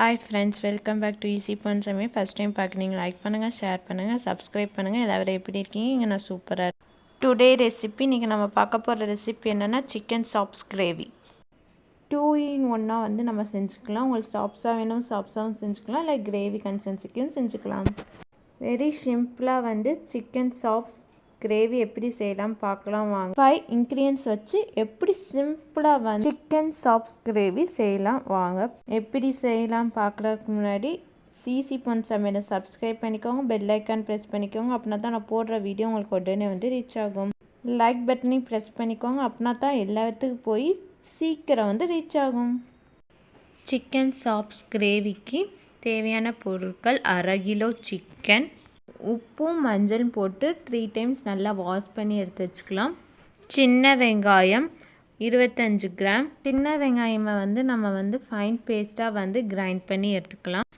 Hi friends welcome back to easy fun சமையல் first time பார்க்குறீங்க like பண்ணுங்கள் share பண்ணுங்கள் சப்ஸ்கிரைப் பண்ணுங்கள் எல்லாரும் எப்படி இருக்கீங்க? இங்கே நான் சூப்பராக டுடே ரெசிபி இன்றைக்கி நம்ம பார்க்க போகிற ரெசிபி என்னென்னா chicken chops gravy two in ஒன்னாக வந்து நம்ம செஞ்சுக்கலாம். உங்களுக்கு சாப்ஸாக வேணும் சாப்ஸாகவும் செஞ்சுக்கலாம். இல்லை கிரேவி கன்சன்சிக்கும் செஞ்சுக்கலாம். வெரி சிம்பிளாக வந்து சிக்கன் சாப்ஸ் கிரேவி எப்படி செய்யலாம் பார்க்கலாம் வாங்க. ஃபைவ் இன்க்ரீடியன்ஸ் வச்சு எப்படி சிம்பிளாக வந்து சிக்கன் சாப்ஸ் கிரேவி செய்யலாம் வாங்க. எப்படி செய்யலாம் பார்க்குறதுக்கு முன்னாடி சிசி பொன் சமையலை சப்ஸ்கிரைப் பண்ணிக்கோங்க பெல் ஐக்கான் ப்ரெஸ் பண்ணிக்கோங்க அப்படின்னா தான் நான் போடுற வீடியோ உங்களுக்கு உடனே வந்து ரீச் ஆகும். லைக் பட்டனையும் ப்ரெஸ் பண்ணிக்கோங்க அப்படின்னா தான் எல்லாத்துக்கும் போய் சீக்கிரம் வந்து ரீச் ஆகும். சிக்கன் சாப்ஸ் கிரேவிக்கு தேவையான பொருட்கள் அரை கிலோ சிக்கன் உப்பும் மஞ்சள் போட்டு த்ரீ டைம்ஸ் நல்லா வாஷ் பண்ணி எடுத்து வச்சுக்கலாம். சின்ன வெங்காயம் இருபத்தஞ்சு கிராம். சின்ன வெங்காயமை வந்து நம்ம வந்து ஃபைன் பேஸ்ட்டாக வந்து கிரைண்ட் பண்ணி எடுத்துக்கலாம்.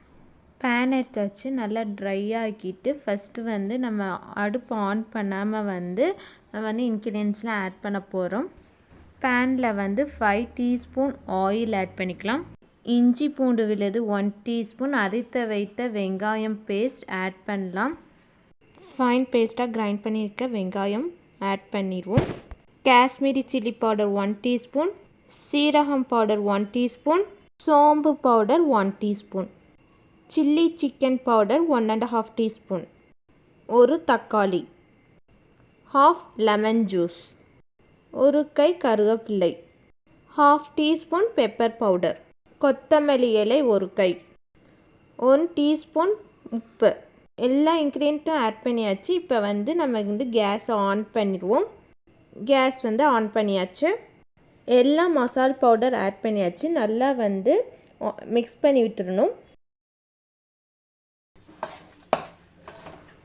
பேன் எடுத்து வச்சு நல்லா ட்ரை ஆக்கிட்டு ஃபஸ்ட்டு வந்து நம்ம அடுப்பு ஆன் பண்ணாமல் வந்து நம்ம வந்து இன்க்ரீடியன்ஸ்லாம் ஆட் பண்ண போகிறோம் பேனில் வந்து ஃபைவ் டீஸ்பூன் ஆயில் ஆட் பண்ணிக்கலாம். இஞ்சி பூண்டு விழுது ஒன் டீஸ்பூன் அரைத்த வைத்த வெங்காயம் பேஸ்ட் ஆட் பண்ணலாம். ஃபைன் பேஸ்ட்டாக கிரைண்ட் பண்ணியிருக்க வெங்காயம் ஆட் பண்ணிடுவோம் Kashmiri chilli powder one teaspoon சீரகம் பவுடர் ஒன் டீஸ்பூன் சோம்பு powder one teaspoon chilli chicken powder one and half teaspoon ஒரு தக்காளி ஹாஃப் லெமன் ஜூஸ் ஒரு கை கருவேப்பிள்ளை ஹாஃப் டீஸ்பூன் பெப்பர் பவுடர் கொத்தமல்லி இலை ஒரு கை ஒன் டீஸ்பூன் உப்பு. எல்லா இன்க்ரீடியண்ட்டும் ஆட் பண்ணியாச்சு. இப்போ வந்து நம்ம வந்து கேஸ் ஆன் பண்ணிடுவோம். கேஸ் வந்து ஆன் பண்ணியாச்சு. எல்லா மசால் பவுடர் ஆட் பண்ணியாச்சு. நல்லா வந்து மிக்ஸ் பண்ணி விட்டுறணும்.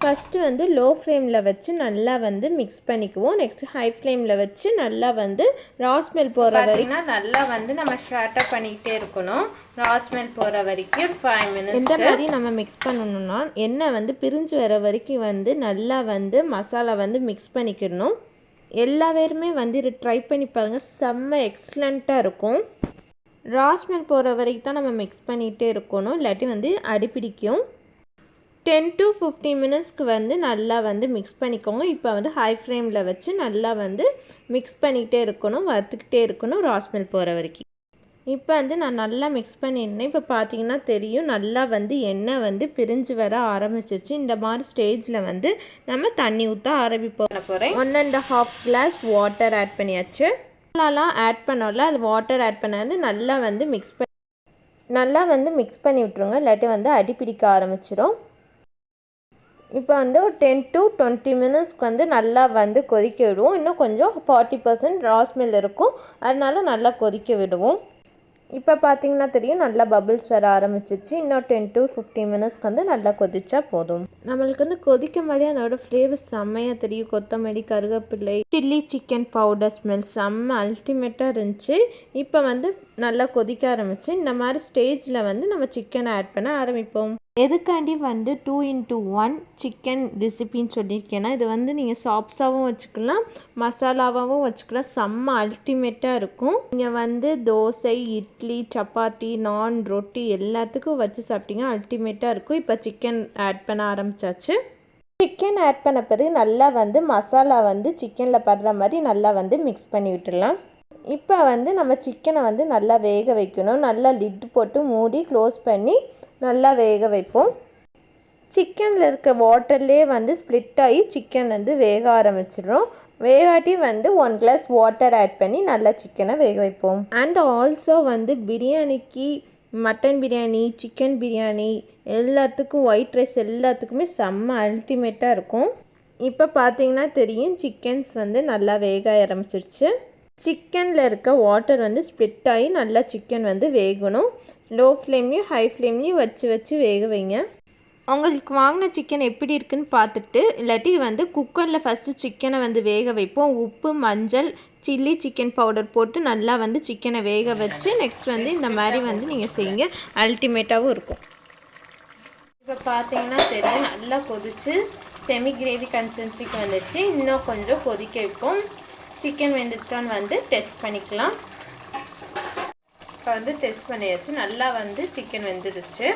ஃபஸ்ட்டு வந்து லோ ஃப்ளேமில் வச்சு நல்லா வந்து மிக்ஸ் பண்ணிக்குவோம். நெக்ஸ்ட் ஹை ஃப்ளேமில் வச்சு நல்லா வந்து ராஸ்மெல் போகிற வரைக்கும் நல்லா வந்து நம்ம ஷார்ட்டாக பண்ணிக்கிட்டே இருக்கணும். ராஸ்மெல் போகிற வரைக்கும் ஃபைவ் மினிட்ஸ் எந்த மாதிரி நம்ம மிக்ஸ் பண்ணணும்னா எண்ணெய் வந்து பிரிஞ்சு வர வரைக்கும் வந்து நல்லா வந்து மசாலா வந்து மிக்ஸ் பண்ணிக்கிடணும். எல்லா பேருமே வந்து இது ட்ரை பண்ணி பாருங்கள் செம்ம எக்ஸலண்ட்டாக இருக்கும். ராஸ்மெல் போகிற வரைக்கும் தான் நம்ம மிக்ஸ் பண்ணிகிட்டே இருக்கணும். இல்லாட்டி வந்து அடிப்பிடிக்கும் டென் டு ஃபிஃப்டீன் மினிட்ஸ்க்கு வந்து நல்லா வந்து மிக்ஸ் பண்ணிக்கோங்க. இப்போ வந்து ஹை ஃப்ளேமில் வச்சு நல்லா வந்து மிக்ஸ் பண்ணிக்கிட்டே இருக்கணும் வறுத்துக்கிட்டே இருக்கணும் ராஸ்மெல் போகிற வரைக்கும். இப்போ வந்து நான் நல்லா மிக்ஸ் பண்ணியிருந்தேன். இப்போ பார்த்தீங்கன்னா தெரியும் நல்லா வந்து எண்ணெய் வந்து பிரிஞ்சு வர ஆரம்பிச்சிருச்சு. இந்த மாதிரி ஸ்டேஜில் வந்து நம்ம தண்ணி ஊற்ற ஆரம்பிப்போம். போகிறேன் one and half glass water add பண்ணியாச்சு. மசாலாலாம் ஆட் பண்ணோம்ல அது வாட்டர் ஆட் பண்ண வந்து நல்லா வந்து மிக்ஸ் பண்ணி நல்லா வந்து மிக்ஸ் பண்ணி விட்ருங்க இல்லாட்டி வந்து அடி பிடிக்க ஆரம்பிச்சிடும் இப்போ வந்து ஒரு டென் டு டுவெண்ட்டி மினிட்ஸ்க்கு வந்து நல்லா வந்து கொதிக்க விடுவோம். இன்னும் கொஞ்சம் ஃபார்ட்டி பர்சன்ட் ராஸ்மெல் இருக்கும். அதனால நல்லா கொதிக்க விடுவோம். இப்போ பார்த்தீங்கன்னா தெரியும் நல்லா பபிள்ஸ் வர ஆரம்பிச்சிச்சு. இன்னும் டென் டு ஃபிஃப்டீன் மினிட்ஸ்க்கு வந்து நல்லா கொதிச்சா போதும். நம்மளுக்கு வந்து கொதிக்கும் போதே அதோட ஃப்ளேவர் செம்மையாக தெரியும். கொத்தமல்லி கருவேப்பிள்ளை சில்லி சிக்கன் பவுடர் ஸ்மெல் செம்ம அல்டிமேட்டாக இருந்துச்சு. இப்போ வந்து நல்லா கொதிக்க ஆரம்பிச்சு இந்த மாதிரி ஸ்டேஜில் வந்து நம்ம சிக்கனை ஆட் பண்ண ஆரம்பிப்போம். எதுக்காண்டி வந்து டூ இன்ட்டு ஒன் சிக்கன் ரெசிபின்னு சொல்லியிருக்கேன்னா இது வந்து நீங்கள் சாப்ஸாகவும் வச்சுக்கலாம் மசாலாவாகவும் வச்சுக்கலாம் செம்ம அல்டிமேட்டாக இருக்கும். நீங்கள் வந்து தோசை இட்லி சப்பாத்தி நான் ரொட்டி எல்லாத்துக்கும் வச்சு சாப்பிட்டீங்கன்னா அல்டிமேட்டாக இருக்கும். இப்போ சிக்கன் ஆட் பண்ண ஆரம்பித்தாச்சு சிக்கன் ஆட் பண்ண பிறகு நல்லா வந்து மசாலா வந்து சிக்கனில் படுற மாதிரி நல்லா வந்து மிக்ஸ் பண்ணி விட்டுடலாம். இப்போ வந்து நம்ம சிக்கனை வந்து நல்லா வேக வைக்கணும். நல்லா லிட் போட்டு மூடி க்ளோஸ் பண்ணி நல்லா வேக வைப்போம். சிக்கனில் இருக்க வாட்டர்லேயே வந்து ஸ்ப்ளிட் ஆகி சிக்கன் வந்து வேக ஆரம்பிச்சிடும் வேகாட்டி வந்து ஒன் கிளாஸ் வாட்டர் ஆட் பண்ணி நல்லா சிக்கனை வேக வைப்போம். அண்ட் ஆல்சோ வந்து பிரியாணிக்கு மட்டன் பிரியாணி சிக்கன் பிரியாணி எல்லாத்துக்கும் ஒயிட் ரைஸ் எல்லாத்துக்குமே செம்ம அல்டிமேட்டாக இருக்கும். இப்போ பார்த்தீங்கன்னா தெரியும் சிக்கன்ஸ் வந்து நல்லா வேக ஆரம்பிச்சிருச்சு. சிக்கனில் இருக்க வாட்டர் வந்து ஸ்ப்ளிட் ஆகி நல்லா சிக்கன் வந்து வேகணும். லோ ஃப்ளேம்லேயும் ஹை ஃப்ளேம்லேயும் வச்சு வச்சு வேக வைங்க. உங்களுக்கு வாங்கின சிக்கன் எப்படி இருக்குன்னு பார்த்துட்டு இல்லாட்டி வந்து குக்கரில் ஃபஸ்ட்டு சிக்கனை வந்து வேக வைப்போம். உப்பு மஞ்சள் சில்லி சிக்கன் பவுடர் போட்டு நல்லா வந்து சிக்கனை வேக வச்சு நெக்ஸ்ட் வந்து இந்த மாதிரி வந்து நீங்கள் செய்யுங்க. அல்டிமேட்டாகவும் இருக்கும். இப்போ பார்த்தீங்கன்னா தெரியும் நல்லா கொதிச்சு செமி கிரேவி கன்சிஸ்டன்சிக்கு வந்துச்சு இன்னும் கொஞ்சம் கொதிக்க வைப்போம். சிக்கன் வெந்துச்சான்னு வந்து டெஸ்ட் பண்ணிக்கலாம். இப்போ வந்து டெஸ்ட் பண்ணியாச்சு. நல்லா வந்து சிக்கன் வெந்துடுச்சு.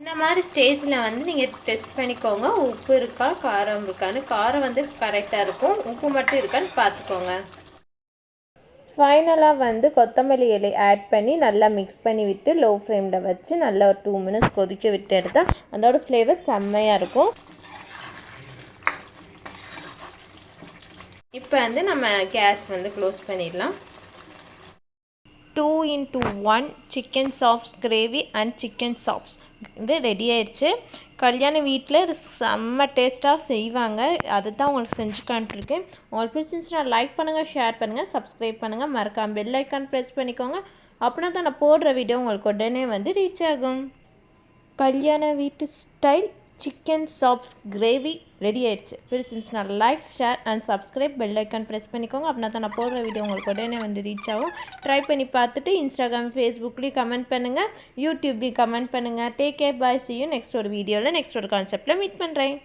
இந்த மாதிரி ஸ்டேஜில் வந்து நீங்கள் டெஸ்ட் பண்ணிக்கோங்க. உப்பு இருக்கா காரம் இருக்கான்னு. காரம் வந்து கரெக்டாக இருக்கும். உப்பு மட்டும் இருக்கான்னு பார்த்துக்கோங்க. ஃபைனலாக வந்து கொத்தமல்லி இலை ஆட் பண்ணி நல்லா மிக்ஸ் பண்ணி விட்டு லோ ஃப்ளேமில் வச்சு நல்லா ஒரு டூ மினிட்ஸ் கொதிக்க விட்டு எடுத்தால் அதோட ஃப்ளேவர் செம்மையாக இருக்கும். இப்போ வந்து நம்ம கேஸ் வந்து க்ளோஸ் பண்ணிடலாம். Two into one chicken chops gravy and chicken chops வந்து ரெடி ஆயிடுச்சு கல்யாண வீட்டில் செம்ம டேஸ்ட்டாக செய்வாங்க. அதை தான் உங்களுக்கு செஞ்சு காண்ட்ருக்கேன் உங்களுக்கு பிடிச்சிருந்துச்சுன்னா லைக் பண்ணுங்கள் ஷேர் பண்ணுங்கள் சப்ஸ்கிரைப் பண்ணுங்கள் மறக்காம பெல் ஐக்கான் ப்ரெஸ் பண்ணிக்கோங்க. அப்படின்னா தான் நான் போடுற வீடியோ உங்களுக்கு உடனே வந்து ரீச் ஆகும். கல்யாண வீட்டு style chicken chops gravy ready ஆயிடுச்சு. பிடிச்சிருந்துச்சுன்னா like share and subscribe bell icon press பண்ணிக்கோங்க. அப்படின்னா தான் நான் போடுற வீடியோ உங்களுக்கு உடனே வந்து ரீச் ஆகும். ட்ரை பண்ணி பார்த்துட்டு இன்ஸ்டாகிராம் ஃபேஸ்புக்லேயும் கமெண்ட் பண்ணுங்கள் யூடியூப்லேயும் கமெண்ட் பண்ணுங்கள் take care bye see you next ஒரு வீடியோவில் நெக்ஸ்ட் ஒரு கான்செப்டில் மீட் பண்ணுறேன்